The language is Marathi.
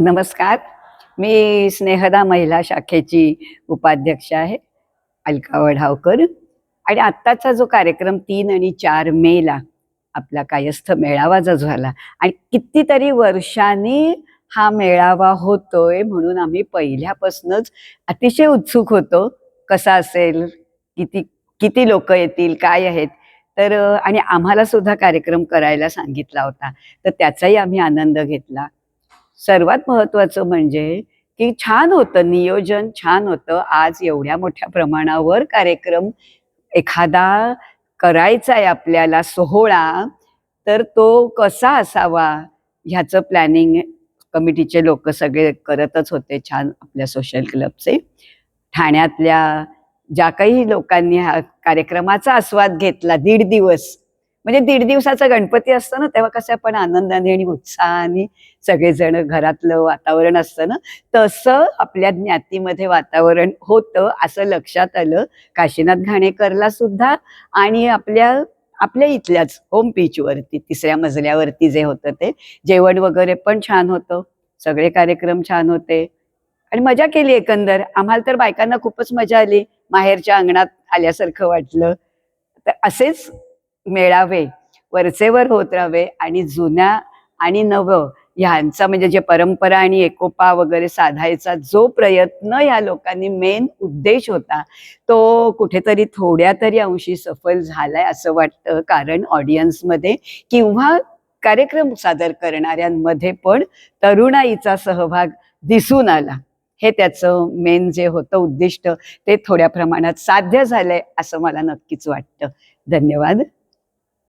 नमस्कार. मी स्नेहदा महिला शाखेची उपाध्यक्ष आहे अलका वढावकर. आणि आत्ताचा जो कार्यक्रम तीन आणि चार मेला आपला कायस्थ मेळावा जो झाला आणि कितीतरी वर्षांनी हा मेळावा होतोय म्हणून आम्ही पहिल्यापासूनच अतिशय उत्सुक होतो. कसा असेल किती किती लोक येतील काय आहेत? तर आणि आम्हाला सुद्धा कार्यक्रम करायला सांगितला होता. तर त्याचाही आम्ही आनंद घेतला. सर्वात महत्वाचं म्हणजे की छान होतं नियोजन छान होतं. आज एवढ्या मोठ्या प्रमाणावर कार्यक्रम एखादा करायचा आहे आपल्याला सोहळा तर तो कसा असावा ह्याचं प्लॅनिंग कमिटीचे लोक सगळे करतच होते छान आपल्या सोशल क्लबचे ठाण्यातल्या ज्या काही लोकांनी हा कार्यक्रमाचा आस्वाद घेतला दीड दिवस म्हणजे दीड दिवसाचा गणपती असतो ना तेव्हा कसं आपण आनंदाने आणि उत्साहाने सगळेजण घरातलं वातावरण असतं ना तसं आपल्या ज्ञातीमध्ये वातावरण होतं असं लक्षात आलं. काशीनाथ घाणेकरला सुद्धा आणि आपल्या आपल्या इथल्याच होम वरती तिसऱ्या मजल्यावरती जे होतं ते. जेवण वगैरे पण छान होतं सगळे कार्यक्रम छान होते. आणि मजा केली एकंदर. आम्हाला तर बायकांना खूपच मजा आली. माहेरच्या अंगणात आल्यासारखं वाटलं. तर असेच मेळावे वरचेवर होत राहावे आणि जुन्या आणि नवं ह्यांचा म्हणजे जे परंपरा आणि एकोपा वगैरे साधायचा जो प्रयत्न ह्या लोकांनी मेन उद्देश होता तो कुठेतरी थोड्या तरी अंशी सफल झालाय असं वाटतं. कारण ऑडियन्समध्ये किंवा कार्यक्रम सादर करणाऱ्यांमध्ये पण तरुणाईचा सहभाग दिसून आला. हे त्याचं मेन जे होतं उद्दिष्ट ते थोड्या प्रमाणात साध्य झालंय असं मला नक्कीच वाटतं. धन्यवाद.